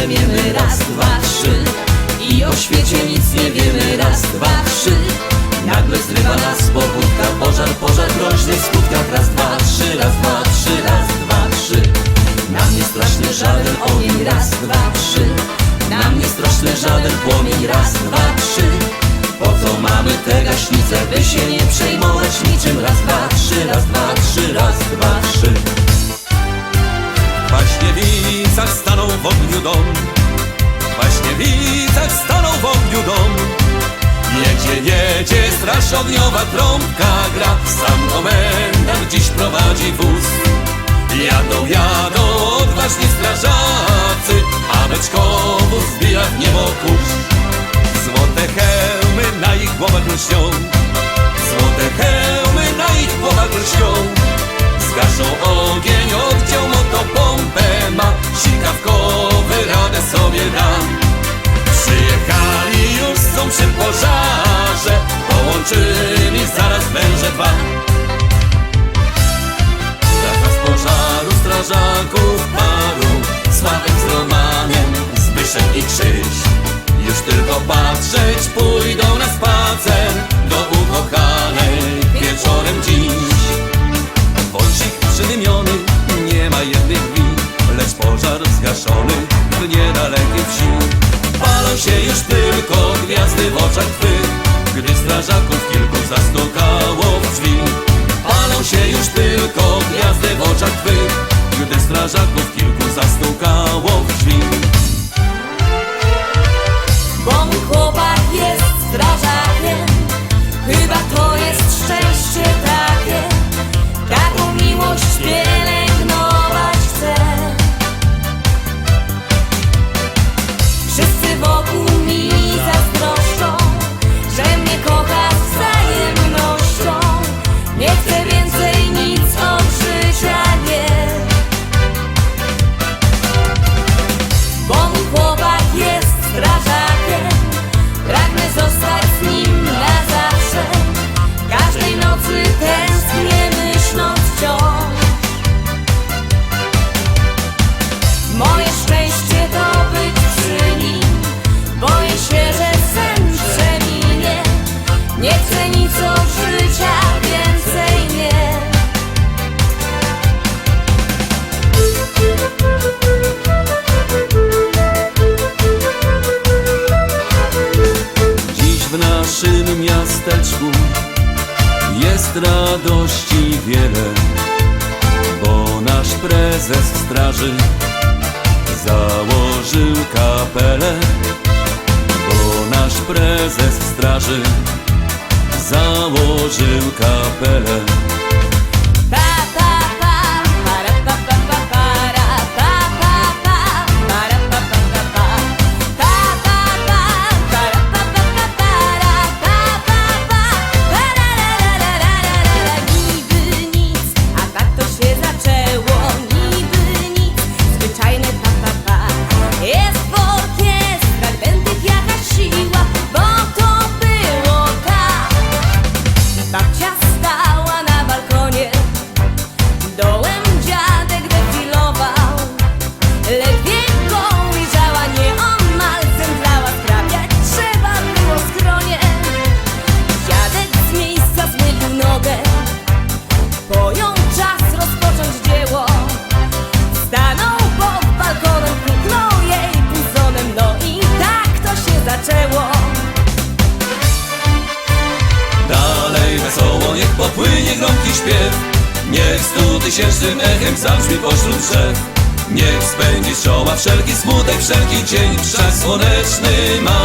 nie wiemy Raz, dwa, trzy. I o świecie nic nie wiemy Raz, dwa, trzy. Nagle zrywa nas powódka Pożar, pożar groźny w skutkach Raz, dwa, trzy, raz, dwa, trzy, raz, dwa, trzy. Nam nie straszny żaden ogień Raz, dwa, trzy. Nam nie straszny żaden płomień Raz, dwa, trzy w ogniu dom. W Waśniewicach stanął w ogniu dom. Jedzie, jedzie, straż ogniowa trąbka gra. Sam komendant dziś prowadzi wóz. Jadą, jadą odważni strażacy A beczkowóz zbija w niebo kurz. Złote hełmy na ich głowach lśnią. Złote hełmy na ich głowach lśnią Zgaszą ogień, oddział motopompę ma Sikawkowy radę sobie da. Przyjechali już są przy pożarze Połączyli zaraz węże dwa. Zakaz pożaru strażaków paru Sławek z Romanem, Zbyszek i Krzyś. Już tylko patrzeć pójdą na spacer Do ukochanej oczach twych Gdy strażaków kilku zastukało w drzwi. Palą się już tylko gwiazdy w oczach twych Gdy strażaków miasteczku jest radości wiele, bo nasz prezes straży założył kapelę, bo nasz prezes straży założył kapelę. Popłynie gromki śpiew. Niech stu tysięcznym echem zabrzmi pośród drzew. Niech spędzi z czoła wszelki smutek, wszelki cień Wszak słoneczny mamy